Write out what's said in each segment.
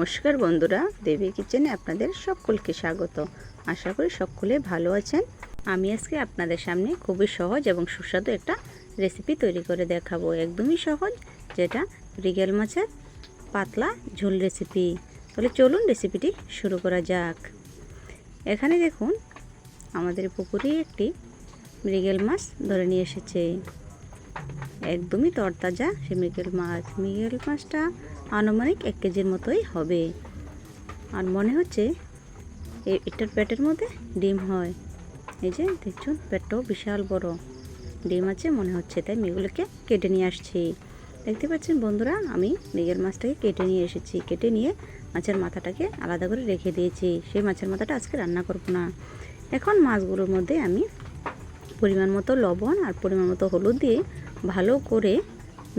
নমস্কার বন্ধুরা, দেবী কিচেনে আপনাদের সকলকে স্বাগত। আশা করি সকলে ভালো আছেন। আমি আজকে আপনাদের সামনে খুবই সহজ এবং সুস্বাদু একটা রেসিপি তৈরি করে দেখাবো। একদমই সহজ, যেটা রিগেল মাছের পাতলা ঝোল রেসিপি তাহলে চলুন রেসিপিটি শুরু করা যাক। এখানে দেখুন, আমাদের পুকুরে একটি মৃগেল মাছ ধরে নিয়ে এসেছে। একদমই তরতাজা সে মৃগেল মাছ। মৃগেল মাছটা আনুমানিক এক কেজির মতোই হবে। আর মনে হচ্ছে এটার পেটের মধ্যে ডিম হয়। এই যে দেখছুন পেটটাও বিশাল বড়। ডিম আছে মনে হচ্ছে, তাই মেয়েগুলোকে কেটে নিয়ে আসছি। দেখতে পাচ্ছেন বন্ধুরা, আমি মৃগেল মাছটাকে কেটে নিয়ে এসেছি। কেটে নিয়ে মাছের মাথাটাকে আলাদা করে রেখে দিয়েছি। সেই মাছের মাথাটা আজকে রান্না করব না। এখন মাছগুলোর মধ্যে আমি পরিমাণ মতো লবণ আর পরিমাণ মতো হলুদ দিয়ে ভালো করে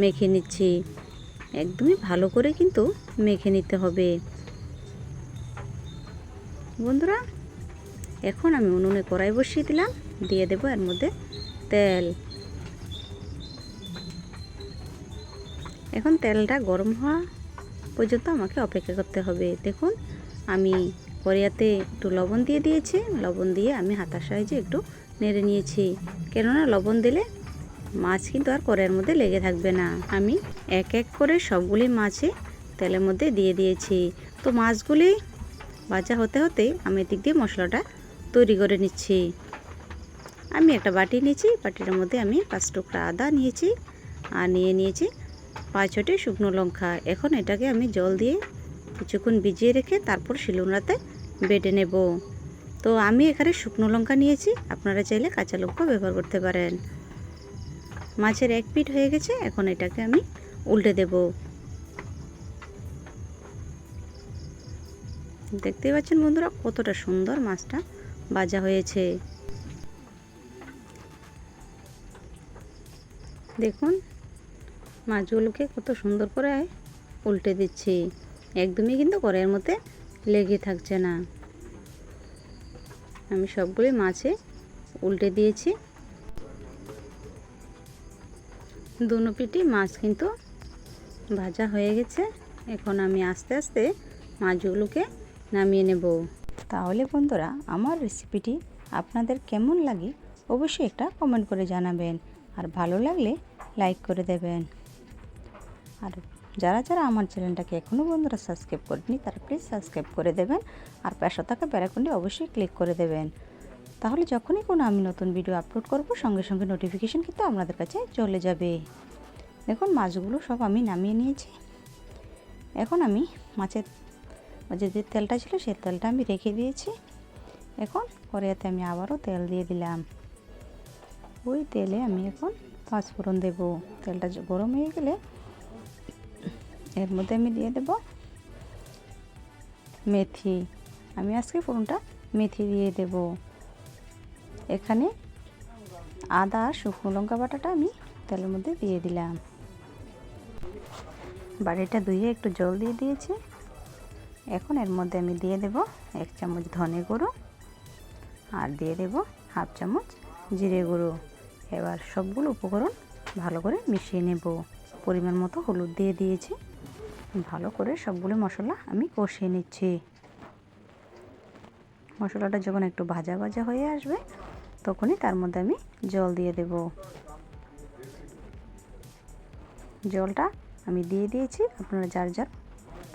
মেখে নিচ্ছি। একদমই ভালো করে কিন্তু মেখে নিতে হবে। বন্ধুরা, এখন আমি উনুনে কড়াই বসিয়ে দিলাম, দিয়ে দেবো এর মধ্যে তেল। এখন তেলটা গরম হওয়া পর্যন্ত আমাকে অপেক্ষা করতে হবে। দেখুন, আমি কড়াইয়াতে একটু লবণ দিয়ে দিয়েছি। লবণ দিয়ে আমি হাতার সাহায্যে একটু নেড়ে নিয়েছি। কেননা লবণ দিলে মাছ কিন্তু আর কড়াইয়ের মধ্যে লেগে থাকবে না। আমি এক এক করে সবগুলি মাছে তেলের মধ্যে দিয়ে দিয়েছি। তো মাছগুলি ভাজা হতে হতে আমি এদিক দিয়ে মশলাটা তৈরি করে নিচ্ছি। আমি একটা বাটি নিয়েছি বাটিটার মধ্যে আমি পাঁচ টুকরা আদা নিয়েছি আর নিয়ে নিয়েছি পাঁচ ছটি শুকনো লঙ্কা। এখন এটাকে আমি জল দিয়ে কিছুক্ষণ ভিজিয়ে রেখে তারপর শিলুনাতে বেটে নেব। তো আমি এখানে শুকনো লঙ্কা নিয়েছি, আপনারা চাইলে কাঁচা লঙ্কা ব্যবহার করতে পারেন। মাছের এক পিঠ হয়ে গেছে, এখন এটাকে আমি উল্টে দেব। দেখতেই পাচ্ছেন বন্ধুরা কতটা সুন্দর মাছটা ভাজা হয়েছে। দেখুন, মাছগুলোকে কত সুন্দর করে উল্টে দিচ্ছি। একদমই কিন্তু কড়াইয়ের মধ্যে লেগে থাকছে না। আমি সবগুলি মাছে উল্টে দিয়েছি। দুনো পিটি মাছ কিন্তু ভাজা হয়ে গেছে। এখন আমি আস্তে আস্তে মাছগুলোকে নামিয়ে নেব। তাহলে বন্ধুরা, আমার রেসিপিটি আপনাদের কেমন লাগে অবশ্যই একটা কমেন্ট করে জানাবেন। আর ভালো লাগলে লাইক করে দেবেন। আর যারা যারা আমার চ্যানেলটাকে এখনও বন্ধুরা সাবস্ক্রাইব করেনি তারা প্লিজ সাবস্ক্রাইব করে দেবেন। আর পাশে থাকা প্যারাকন্ডে অবশ্যই ক্লিক করে দেবেন। তাহলে যখনই কোনো আমি নতুন ভিডিও আপলোড করব, সঙ্গে সঙ্গে নোটিফিকেশান কিন্তু আপনাদের কাছে চলে যাবে। দেখুন, মাছগুলো সব আমি নামিয়ে নিয়েছি। এখন আমি মাছের, যে যে তেলটা ছিল সেই তেলটা আমি রেখে দিয়েছি। এখন কড়াইতে আমি আবারও তেল দিয়ে দিলাম। ওই তেলে আমি এখন পাঁচফোড়ন দেব। তেলটা গরম হয়ে গেলে এর মধ্যে আমি দিয়ে দেব মেথি। আমি আজকে ফোড়নটা মেথি দিয়ে দেব। এখানে আদা, শুকনো লঙ্কা বাটাটা আমি তেলের মধ্যে দিয়ে দিলাম। বাড়িটা ধুয়ে একটু জল দিয়ে দিয়েছি। এখন এর মধ্যে আমি দিয়ে দেব এক চামচ ধনে গুঁড়ো আর দিয়ে দেব হাফ চামচ জিরে গুঁড়ো। এবার সবগুলো উপকরণ ভালো করে মিশিয়ে নেব। পরিমাণ মতো হলুদ দিয়ে দিয়েছি। ভালো করে সবগুলো মশলা আমি কষিয়ে নিচ্ছি। মশলাটা যখন একটু ভাজা ভাজা হয়ে আসবে তখনই তার মধ্যে আমি জল দিয়ে দেব। জলটা আমি দিয়ে দিয়েছি। আপনারা যার যার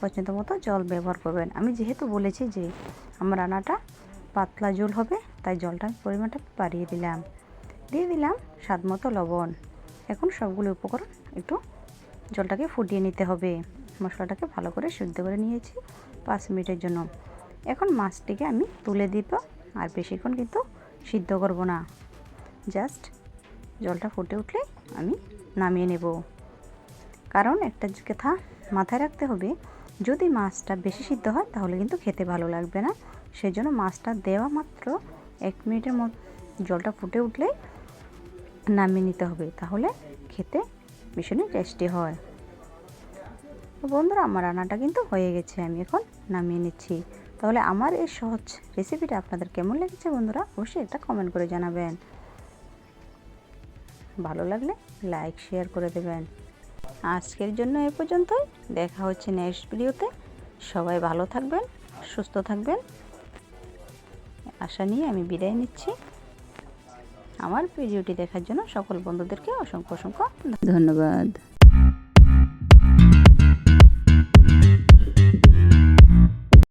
পছন্দ মতো জল ব্যবহার করবেন। আমি যেহেতু বলেছি যে আমার রান্নাটা পাতলা জল হবে, তাই জলটা পরিমাণটা বাড়িয়ে দিলাম। দিয়ে দিলাম স্বাদ মতো লবণ। এখন সবগুলো উপকরণ একটু জলটাকে ফুটিয়ে নিতে হবে। মশলাটাকে ভালো করে সিদ্ধ করে নিয়েছি পাঁচ মিনিটের জন্য। এখন মাছটিকে আমি তুলে দিব, আর বেশিক্ষণ কিন্তু সিদ্ধ করব না। জাস্ট জলটা ফুটে উঠলে আমি নামিয়ে নেব। কারণ একটা কথা মাথায় রাখতে হবে, যদি মাছটা বেশি সিদ্ধ হয় তাহলে কিন্তু খেতে ভালো লাগবে না। সেই জন্য মাছটা দেওয়া মাত্র এক মিনিটের মতো জলটা ফুটে উঠলেই নামিয়ে নিতে হবে, তাহলে খেতে ভীষণই টেস্টি হয়। বন্ধুরা, আমার রান্নাটা কিন্তু হয়ে গেছে, আমি এখন নামিয়ে নিচ্ছি। তাহলে আমার এই সহজ রেসিপিটা আপনাদের কেমন লেগেছে বন্ধুরা অবশ্যই একটা কমেন্ট করে জানাবেন। ভালো লাগলে লাইক শেয়ার করে দেবেন। আজকের জন্য এ পর্যন্তই। দেখা হচ্ছে নেক্সট ভিডিওতে সবাই ভালো থাকবেন, সুস্থ থাকবেন। আশা নিয়ে আমি বিদায় নিচ্ছি। আমার ভিডিওটি দেখার জন্য সকল বন্ধুদেরকে অসংখ্য অসংখ্য ধন্যবাদ।